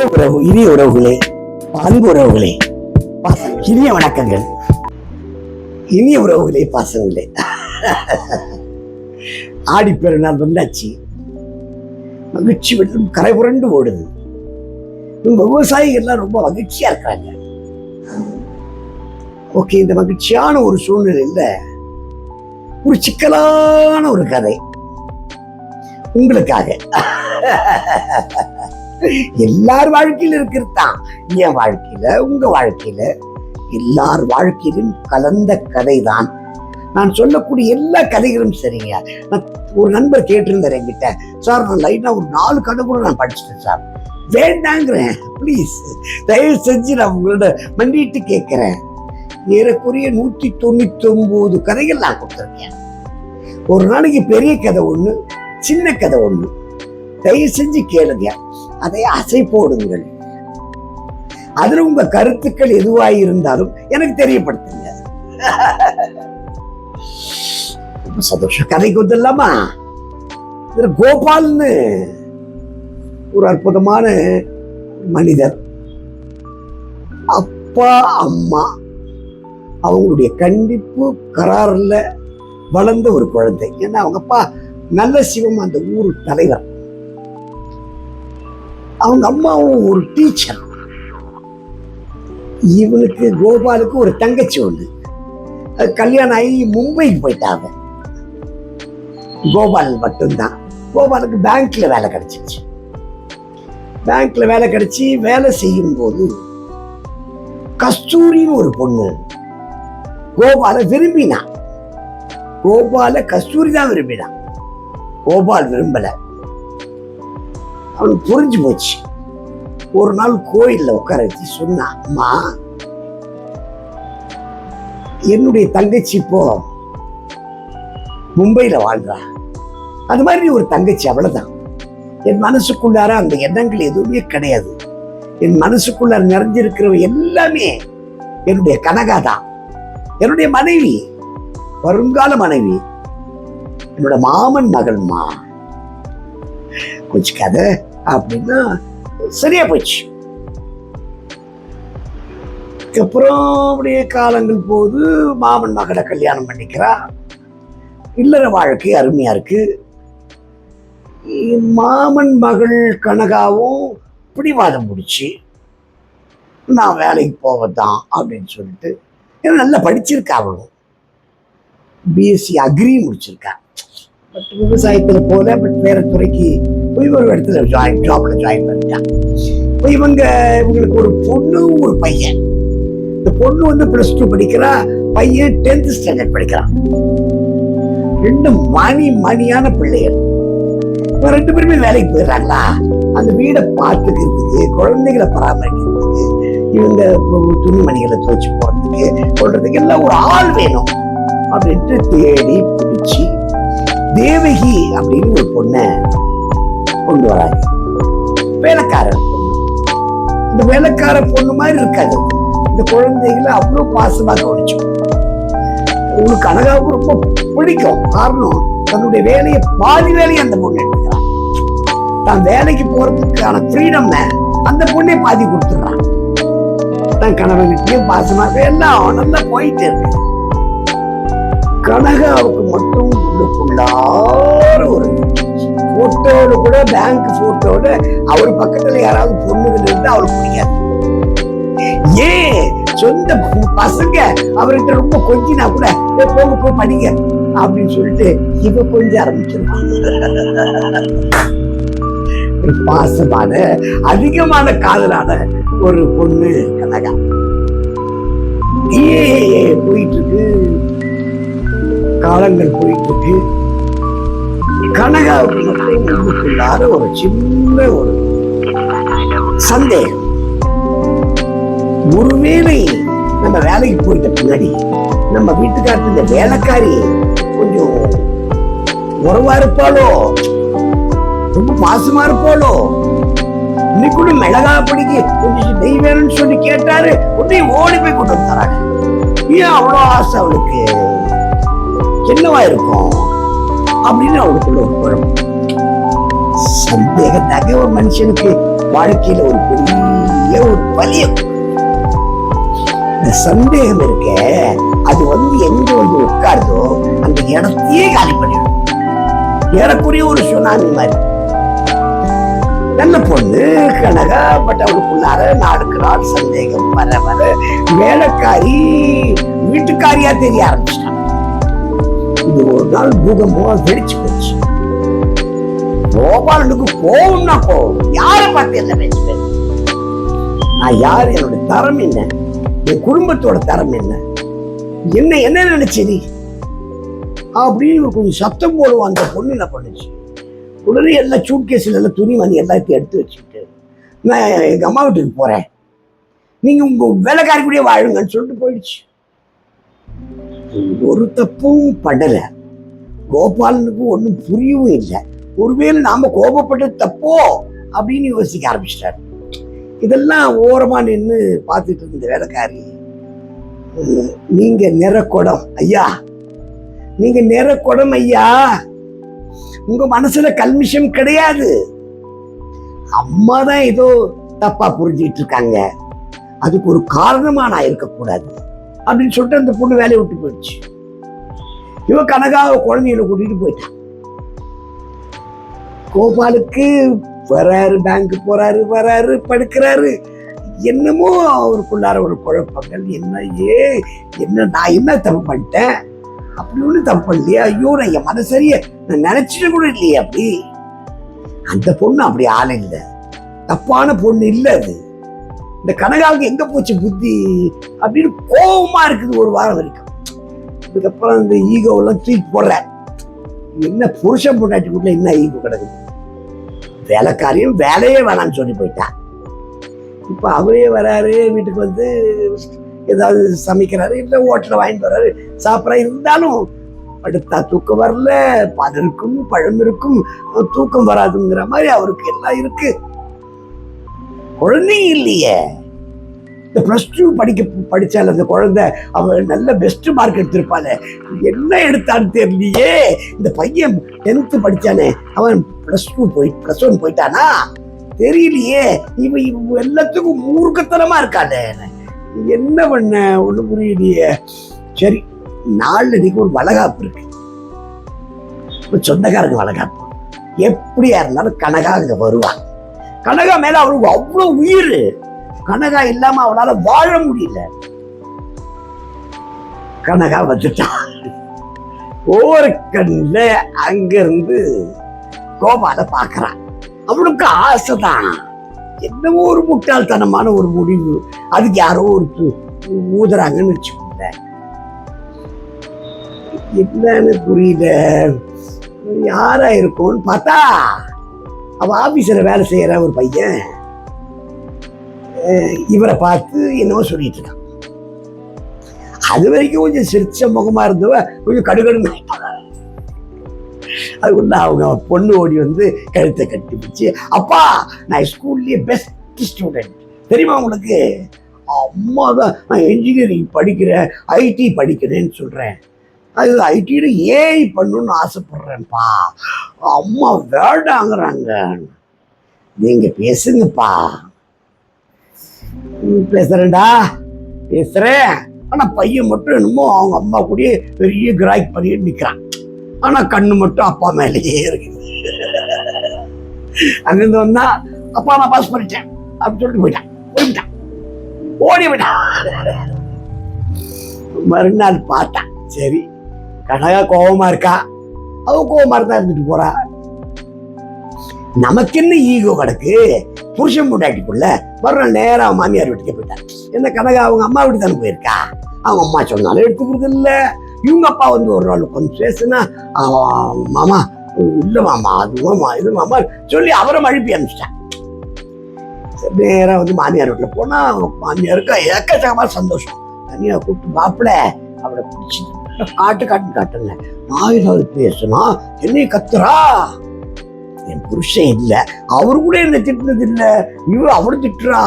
இனிய உறவு இனிய உறவுகளே அன்பு உறவுகளே இனிய வணக்கங்கள். இனிய உறவுகளே பாசங்களே. ஆடி பெருநாள் வந்தாச்சு. மகிழ்ச்சி வெள்ளம் கரை புரண்டு ஓடுது. விவசாயிகள்லாம் ரொம்ப மகிழ்ச்சியா இருக்காங்க. ஓகே இந்த மகிழ்ச்சியான ஒரு சூழ்நிலையில் ஒரு சிக்கலான ஒரு கதை. உங்களுக்காக. எல்லார் வாழ்க்கையில இருக்கிறது தான் என் வாழ்க்கையில உங்க வாழ்க்கையில எல்லார் வாழ்க்கையிலும் கலந்த கதை தான் நான் சொல்லக்கூடிய எல்லா கதைகளும் சரிங்க. நான் ஒரு நண்பர் கேட்டிருந்தார் என்கிட்ட சார் நான் லைனா ஒரு நாலு கதை கூட நான் படிச்சிட்டேன் சார். வேண்டாங்கிறேன் ப்ளீஸ் தயவு செஞ்சு நான் உங்களோட மன்னிட்டு கேட்கிறேன். ஏறக்குறைய நூத்தி தொண்ணூத்தி ஒன்பது கதைகள் நான் கொடுத்துருக்கேன். ஒரு நாளைக்கு பெரிய கதை ஒண்ணு சின்ன கதை ஒண்ணு. தயவு செஞ்சு கேளுங்க. அதை அசை போடுங்கள். அதில் உங்க கருத்துக்கள் எதுவாக இருந்தாலும் எனக்கு தெரியப்படுத்துங்க. சந்தோஷம். கதைக்கு வந்துடலாமா இதுல கோபால்னு ஒரு அற்புதமான மனிதர். அப்பா அம்மா அவங்களுடைய கண்டிப்பு கராரில் வளர்ந்த ஒரு குழந்தை. ஏன்னா அவங்க அப்பா நல்ல சிவம் அந்த ஊர் தலைவர். அவங்க அம்மாவும் ஒரு டீச்சர் இவனுக்கு கோபாலுக்கு ஒரு தங்கச்சி உண்டு. அது கல்யாணம் ஆகி மும்பைக்கு போயிட்டாங்க கோபால் மட்டும்தான். கோபாலுக்கு பேங்க்ல வேலை கிடைச்சிருச்சு. பேங்க்ல வேலை கிடைச்சி வேலை செய்யும் போது கஸ்தூரின்னு ஒரு பொண்ணு. கோபால விரும்பினான் கோபால கஸ்தூரி தான் விரும்பினான் கோபால் விரும்பல. அவனுக்கு புரிஞ்சு போச்சு. ஒரு நாள் கோயில்ல உட்கார வச்சு சொன்னான் அம்மா என்னுடைய தங்கச்சி இப்போ மும்பையில வாழ்றா. அது மாதிரி ஒரு தங்கச்சி அவ்வளவுதான் என் மனசுக்குள்ளார அந்த எண்ணங்கள் எதுவுமே கிடையாது. என் மனசுக்குள்ளார நிறைஞ்சிருக்கிறவ எல்லாமே என்னுடைய கனகா தான் என்னுடைய மனைவி வருங்கால மனைவி என்னோட மாமன் மகள்மா. கொஞ்சம் கதை அப்படின்னா சரியா போச்சு அதுக்கப்புறம் அப்படியே காலங்கள் போது மாமன் மகளை கல்யாணம் பண்ணிக்கிறா. இல்லற வாழ்க்கை அருமையா இருக்கு. மாமன் மகள் கனகாவும் பிடிவாதம் முடிச்சு நான் வேலைக்கு போவதான் அப்படின்னு சொல்லிட்டு ஏன்னா நல்லா படிச்சிருக்கா அவளும். BSc agri முடிச்சிருக்கா. பட் விவசாயத்தில் போல பட் வேற துறைக்கு போய் ஒரு இடத்துல ஜாயின் ஜாப்ல ஜாயின் பண்ணிட்டான் இப்போ இவங்க இவங்களுக்கு ஒரு பொண்ணு ஒரு பையன். இந்த பொண்ணு வந்து பிளஸ் டூ படிக்கிறா பையன் டென்த் ஸ்டாண்டர்ட் படிக்கிறான். ரெண்டு மணி மணியான பிள்ளைகள். இவங்க ரெண்டு பேருமே வேலைக்கு போயிடுறாங்களா? அந்த வீடை பார்த்துக்கிறதுக்கு குழந்தைகளை பராமரிக்கிறதுக்கு இவங்க துணிமணிகளை துவைச்சு போறதுக்கு சொல்றதுக்கு எல்லாம் ஒரு ஆள் வேணும் அப்படின்ட்டு தேடி பிடிச்சி தேவகி அப்படின்னு ஒரு பொண்ணை கொண்டு வராங்க. வேலைக்காரன் பொண்ணு. இந்த வேலைக்கார பொண்ணு மாதிரி இருக்காது. இந்த குழந்தைகளை அவ்வளோ பாசமா கவனிச்சோம் உங்களுக்கு அழகாவுக்கு ரொம்ப பிடிக்கும். காரணம் தன்னுடைய வேலையை பாதி வேலையை அந்த பொண்ணு எடுத்துக்கிறான். தான் வேலைக்கு போறதுக்கான ஃப்ரீடம் அந்த பொண்ணே பாதி கொடுத்துடுறான். தான் கணவன்கிட்டயும் பாசமா இருக்கு. எல்லாம் நல்லா போயிட்டு இருக்கு. கனகாவுக்கு மட்டும் உள்ளுக்குள்ளார ஒரு போட்டோல கூட பேங்க் போட்டோல அவர் பக்கத்துல யாராவது பொண்ணுகள் இருந்தால் அவருக்கு பிடிக்காது. ஏன்? சொந்த பசங்க அவர்கிட்ட ரொம்ப கொஞ்சினா கூட போங்க போய் படிங்க அப்படின்னு சொல்லிட்டு இவ கொஞ்சம் ஆரம்பிச்சிருவாங்க. ஒரு பாசமான அதிகமான காதலான ஒரு பொண்ணு கனகா. ஏ போயிட்டு இருக்கு? காலங்கள் போயிட்டு இருக்கு. கனகாபுரத்தை மட்டும் ஒரு சின்ன ஒரு சந்தேகம். ஒருவேளை நம்ம வேலைக்கு போயிட்ட பின்னாடி நம்ம வீட்டுக்காரத்து இந்த வேலைக்காரி கொஞ்சம் உறவா இருப்பாளோ? ரொம்ப பாசமா இருப்பாளோ? இன்னைக்கு கூட மிளகா பிடிக்க கொஞ்சம் நெய் வேணும்னு சொல்லி கேட்டாரு. உடனே ஓடி போய் கொண்டு வந்தாராங்க ஏன் அவ்வளோ ஆசை அவளுக்கு? என்னவா இருக்கும்? அப்படின்னு அவளுக்குள்ள ஒரு குழப்பம் சந்தேகத்தாக ஒரு மனுஷனுக்கு வாழ்க்கையில ஒரு பெரிய ஒரு பலியம் இந்த சந்தேகம் இருக்க அது வந்து எங்க வந்து உட்காருதோ அந்த இடத்தையே காலி பண்ணிடும். ஏறக்குறைய ஒரு சுனாமி மாதிரி. நல்ல பொண்ணு கனகா பட் அவளுக்குள்ளார நாளுக்கு நாள் சந்தேகம். வர வர வேலைக்காரி வீட்டுக்காரியா தெரிய ஆரம்பிச்சிட்டான் இது ஒரு நாள் பூகம்பம் வெடிச்சு போச்சு. கோபாலனுக்கு கோவம்னா கோவம். யாரை பார்த்து என்ன பேச்சு நான் யார்? என்னோட தரம் என்ன? என் குடும்பத்தோட தரம் என்ன? என்ன என்ன நினைச்சது அப்படின்னு கொஞ்சம் சத்தம் போடுவோம். அந்த பொண்ணு என்ன பண்ணுச்சு? உடனே எல்லாம் சூட் கேஸில் எல்லாம் துணி மணி எல்லாத்தையும் எடுத்து வச்சுக்கிட்டு நான் எங்கள் அம்மா வீட்டுக்கு போகிறேன் நீங்கள் உங்கள் வேலைக்காரி கூடயே வாழுங்கன்னு சொல்லிட்டு போயிடுச்சு. ஒரு தப்பும் படலை. கோபாலனுக்கு ஒன்றும் புரியவும் இல்லை. ஒருவேளை நாம் கோபப்பட்டது தப்போ அப்படின்னு யோசிக்க ஆரம்பிச்சிட்டார். இதெல்லாம் ஓரமாக நின்று பார்த்துட்டு இருந்த வேலைக்காரி நீங்கள் நீங்க நிறக்குடம் ஐயா. நீங்கள் நிறக்குடம் ஐயா. உங்கள் மனசில் கல்மிஷம் கிடையாது. அம்மா தான் ஏதோ தப்பாக புரிஞ்சிட்டு இருக்காங்க. அதுக்கு ஒரு காரணமாக நான் இருக்கக்கூடாது. அப்படின்னு சொல்லிட்டு அந்த பொண்ணு வேலையை விட்டு போயிடுச்சு. இவன் கனகாவை குழந்தைகளை கூட்டிட்டு போயிட்டான் கோபாலுக்கு வராரு பேங்க் போறாரு வராரு படுக்கிறாரு. என்னமோ அவருக்குள்ளார ஒரு குழப்பங்கள். என்ன ஏ என்ன நான் என்ன தப்பு பண்ணிட்டேன்? அப்படி ஒன்றும் தப்பு பண்ணலையே. ஐயோ நான் என் மனசரிய நான் நினைச்சிட்டு கூட இல்லையே அப்படி. அந்த பொண்ணு அப்படி ஆள் இல்லை. தப்பான பொண்ணு இல்லை அது. இந்த கனகாவுக்கு எங்க போச்சு புத்தி? அப்படின்னு கோபமா இருக்குது ஒரு வாரம் வரைக்கும். இதுக்கப்புறம் இந்த ஈகோவெல்லாம் தூக்கி போடுற. என்ன புருஷன் பொண்டாட்டிக்குள்ள என்ன ஈகோ கிடக்குது வேலைக்காரியும் வேலையே வேணாம்னு சொல்லி போயிட்டான் இப்போ அவரே வராரு வீட்டுக்கு வந்து ஏதாவது சமைக்கிறாரு இல்லை ஹோட்டலில் வாங்கிட்டு வர்றாரு சாப்பிட்றா. இருந்தாலும் படுத்தா தூக்கம் வரல பழம் இருக்கும் பழம் இருக்கும் தூக்கம் வராதுங்கிற மாதிரி அவருக்கு எல்லாம் இருக்குது குழந்தையும் இல்லையே. இந்த ப்ளஸ் டூ படிக்க படித்தால் அந்த குழந்தை அவன் நல்ல பெஸ்ட் மார்க் எடுத்திருப்பாளே என்ன எடுத்தான்னு தெரியலையே. இந்த பையன் டென்த்து படிச்சானே அவன் ப்ளஸ் டூ போய் ப்ளஸ் ஒன் போயிட்டானா? தெரியலையே. இவன் இவன் எல்லாத்துக்கும் மூர்க்கத்தனமாக இருக்காதே என்ன பண்ண ஒன்று புரியலையே. சரி நாலு இன்னைக்கு ஒரு வளகாப்பு இருக்கு. சொந்தக்காரங்க வளகாப்பு. எப்படியா இருந்தாலும் கனகாக அங்க வருவான். கனகா மேல அவருக்கு அவ்வளவு உயிர். கனகா இல்லாம அவளால வாழ முடியல. கனகா வந்துட்டான் ஒவ்வொரு கண்ணுல அங்கிருந்து கோபால பாக்குறான் அவனுக்கு ஆசைதான். என்னவோ ஒரு முட்டாள்தனமான ஒரு முடிவு. அதுக்கு யாரோ ஒரு ஊதுறாங்கன்னு வச்சுக்கோங்க என்னன்னு புரியல. யாரா இருக்கும்னு பார்த்தா அவன் ஆஃபீஸில் வேலை செய்கிற ஒரு பையன் இவரை பார்த்து என்னவோ சொல்லிட்டு இருக்கான். அது வரைக்கும் கொஞ்சம் சிரிச்ச முகமா இருந்தவ கொஞ்சம் கடுகடுன்னு அதுக்குள்ள அவங்க பொண்ணு ஓடி வந்து கழுத்தை கட்டி பிடிச்சு அப்பா நான் ஸ்கூல்லேயே பெஸ்ட் ஸ்டூடெண்ட் தெரியுமா உங்களுக்கு? அம்மா தான் நான் இன்ஜினியரிங் படிக்கிறேன் ஐடி படிக்கிறேன்னு சொல்கிறேன் அது ஐடியில் ஏஐ பண்ணணும்னு ஆசைப்படுறேன்ப்பா. அம்மா வேண்டாங்கிறாங்க. நீங்க பேசுங்கப்பா. பேசுகிறேன்டா பேசுறேன்டா. ஆனால் ஆனா பையன் மட்டும் என்னமோ அவங்க அம்மா கூடயே பெரிய கிராய்க் பண்ணிட்டு நிக்கிறான். ஆனா கண்ணு மட்டும் அப்பா மேலேயே இருக்குது. அங்கிருந்து வந்தா அப்பா நான் பாஸ் பண்ணிட்டேன். அப்படின்னு சொல்லிட்டு போயிட்டான். போயிட்டான் ஓடி போயிட்டான். மறுநாள் பார்த்தான். சரி. கனகா கோபமா இருக்கா? அவ கோவமா இருந்தா இருந்துட்டு போறா. நமக்கு என்ன ஈகோ கிடக்கு? புருஷன் பொண்டாட்டிக்குள்ள மறுநாள் நேரா அவன் மாமியார் வீட்டுக்கு போயிட்டான். என்ன கனகா அவங்க அம்மா வீட்டு தானே போயிருக்கா? அவங்க அம்மா சொன்னாலும் எடுத்துக்கிறது இல்ல இவங்க அப்பா வந்து ஒரு நாள் கொஞ்சம் பேசுனா மாமா இல்லை மாமா அது மாமா இது மாமா சொல்லி அவரை அழுப்பி அனுப்பிச்சிட்டான். நேரா வந்து மாமியார் வீட்டுல போனா அவங்க மாமியாருக்கு ஏக்கச்சக்கமா சந்தோஷம். தனியாக கூப்பிட்டு மாப்பிள்ள அவளை பிடிச்சி காட்டு காட்டு காட்டுங்க. நான் ஏதாவது பேசுனா கத்துறா? என் புருஷன் இல்ல. அவரு கூட என்ன திட்டுனது இல்ல. இவ அவரு திட்டுறா.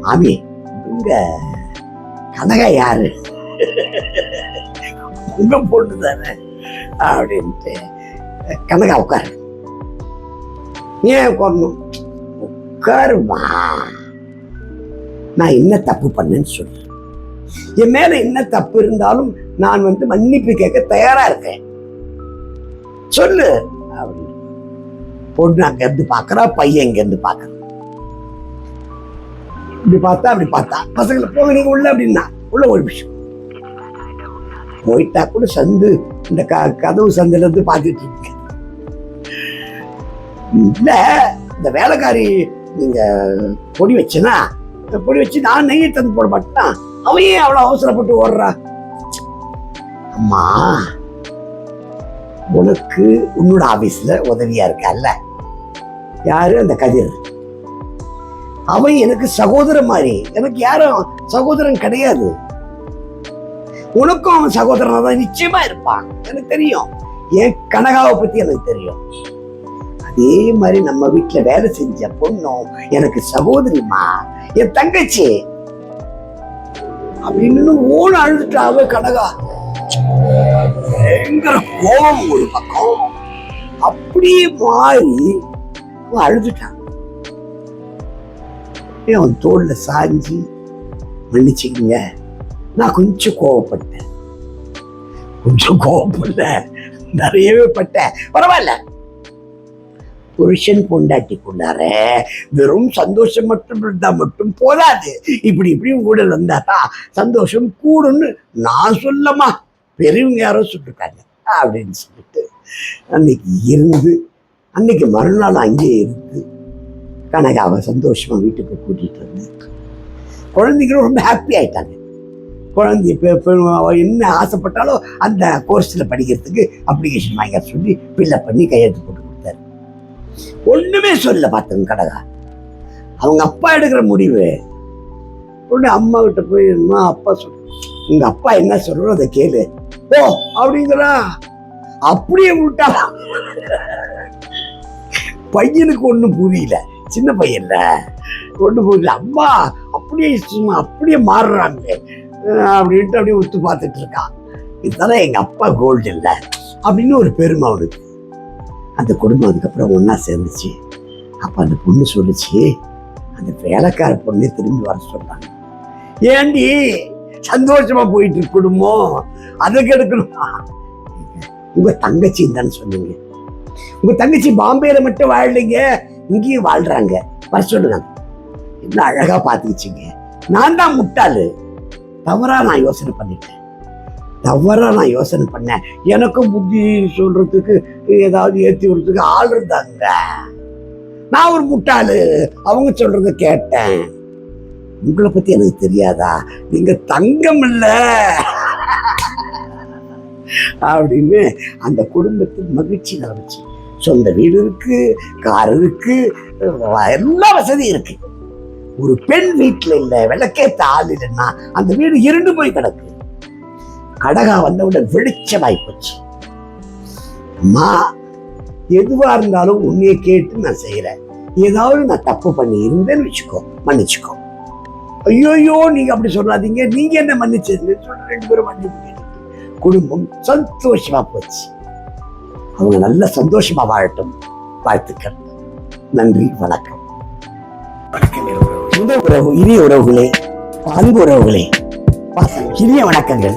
மாமி உங்க கனகா யாரு? உங்க பொண்ணு தானே அப்படின்ட்டு. கனகா உட்காரு. ஏன் உட்காரணும்? உட்காருமா. நான் என்ன தப்பு பண்ணேன்னு சொல்லு. என் மேல என்ன தப்பு இருந்தாலும் நான் வந்து மன்னிப்பு கேட்க தயாரா இருக்கேன். சொல்லு. அப்படின்னு பொண்ணு அங்க இருந்து பாக்குறா பையன் இங்க இருந்து இப்படி பார்த்தா அப்படி பார்த்தா. பசங்களை போங்க நீங்க உள்ள அப்படின்னா உள்ள ஒரு விஷயம் போயிட்டா கூட சந்து இந்த க கதவு சந்துல இருந்து பார்த்துட்டு இருக்கேன் இல்லை இந்த வேலைக்காரி நீங்க பொடி வச்சுனா இந்த பொடி வச்சு நான் நெய்யை தந்து போட மாட்டேன் அவன் ஏன் அவ்வளவு அவசரப்பட்டு ஓடுறா. அம்மா உனக்கு உன்னோட ஆபீஸ்ல உதவியா இருக்கல்ல? யாரு? அந்த கதிர். அவன் எனக்கு சகோதரன் மாதிரி. எனக்கு யாரும் சகோதரன் கிடையாது. உனக்கும் அவன் சகோதரனா தான் நிச்சயமா இருப்பான். எனக்கு தெரியும். என் கனகாவை பத்தி எனக்கு தெரியும். அதே மாதிரி நம்ம வீட்டுல வேலை செஞ்ச பொண்ணும் எனக்கு சகோதரிமா என் தங்கச்சி. அப்படின்னு ஓன அழுதுட்டா கனகா. பயங்கர கோபம் ஒரு பக்கம். அப்படியே மாறி அழுதுட்டான். அவன் தோல்ல சாஞ்சி மன்னிச்சுக்கிங்க. நான் கொஞ்சம் கோவப்பட்டேன். கொஞ்சம் கோவப்படல. நிறையவே பட்டேன். பரவாயில்ல. புருஷன் பொண்டாட்டிக்குள்ளார வெறும் சந்தோஷம் மட்டும் இருந்தா மட்டும் போதாது. இப்படி இப்படி உடல் வந்தாதான் சந்தோஷம் கூடும்னு நான் சொல்லமா? பெரியவங்க யாரோ சுட்டுட்டாங்க அப்படின்னு சொல்லிட்டு அன்னைக்கு இருந்து அன்னைக்கு மறுநாள் அங்கேயே இருந்து கனக அவன் சந்தோஷமாக வீட்டுக்கு கூட்டிகிட்டு வந்தேன் குழந்தைங்களும் ரொம்ப ஹாப்பி ஆயிட்டாங்க. குழந்தை இப்போ என்ன ஆசைப்பட்டாலோ அந்த கோர்ஸில் படிக்கிறதுக்கு அப்ளிகேஷன் வாங்க சொல்லி ஃபில்லப் பண்ணி கையெழுத்து போட்டு கொடுத்தாரு. ஒன்றுமே சொல்ல பார்த்துங்க கடகா அவங்க அப்பா எடுக்கிற முடிவு. உடனே அம்மா கிட்ட போய் அம்மா அப்பா சொல் உங்கள் அப்பா என்ன சொல்கிறோம் அதை கேளு. ஓ அப்படிங்கிறா. அப்படியே விட்டா. பையனுக்கு ஒன்றும் புரியல. சின்ன பையன்ல ஒன்றும் புரியல. அம்மா அப்படியே சும்மா அப்படியே மாறுறாங்க. அப்படின்ட்டு அப்படியே ஒத்து பார்த்துட்டு இருக்கான் இதெல்லாம் எங்கள் அப்பா கோல்டு இல்லை. அப்படின்னு ஒரு பெருமை அவனுக்கு. அந்த குடும்பம் அதுக்கப்புறம் ஒன்றா சேர்ந்துச்சு. அப்போ அந்த பொண்ணு சொல்லுச்சு அந்த வேலைக்கார பொண்ணே திரும்பி வர சொல்கிறாங்க ஏண்டி சந்தோஷமா போயிட்டு இருக்கு குடும்பம் அதை கெடுக்கணும் உங்க தங்கச்சி தானே சொன்னீங்க. உங்க தங்கச்சி பாம்பேல மட்டும் வாழலைங்க. இங்கேயும் வாழ்றாங்க. வர சொல்லுங்க. என்ன அழகா பாத்துக்கிச்சிங்க நான் தான் முட்டாளு. தவறா நான் யோசனை பண்ணிட்டேன். தவறா நான் யோசனை பண்ணேன். எனக்கும் புத்தி சொல்றதுக்கு ஏதாவது ஏற்றி விடுறதுக்கு ஆள் இருந்தாங்க. நான் ஒரு முட்டாளு. அவங்க சொல்கிறத கேட்டேன். உங்களை பத்தி எனக்கு தெரியாதா? நீங்க தங்கம் இல்ல அப்படின்னு அந்த குடும்பத்துக்கு மகிழ்ச்சி நடந்துச்சு சொந்த வீடு இருக்கு கார் இருக்கு எல்லா வசதியும் இருக்கு. ஒரு பெண் வீட்டுல இல்லை விளக்கே ஆள் இல்லைன்னா அந்த வீடு இருண்டு போய் கிடக்கு. கடகா வந்தவுடன் வெளிச்சமாய் போச்சு. அம்மா எதுவா இருந்தாலும் உன்னைய கேட்டு நான் செய்யறேன் ஏதாவது நான் தப்பு பண்ணி இருந்தேன்னு வச்சுக்கோ மன்னிச்சுக்கோ. ஐயோயோ நீங்க அப்படி சொல்லாதீங்க. நீங்க என்ன மன்னிச்சது சொல்ல ரெண்டு பேரும் மன்னிப்பு குடும்பம் சந்தோஷமா போச்சு. அவங்க நல்ல சந்தோஷமா வாழட்டும். வாழ்த்துக்கள். நன்றி வணக்கம். முதல் உறவு இனிய உறவுகளே. அன்பு உறவுகளே. பாசம் இனிய வணக்கங்கள்.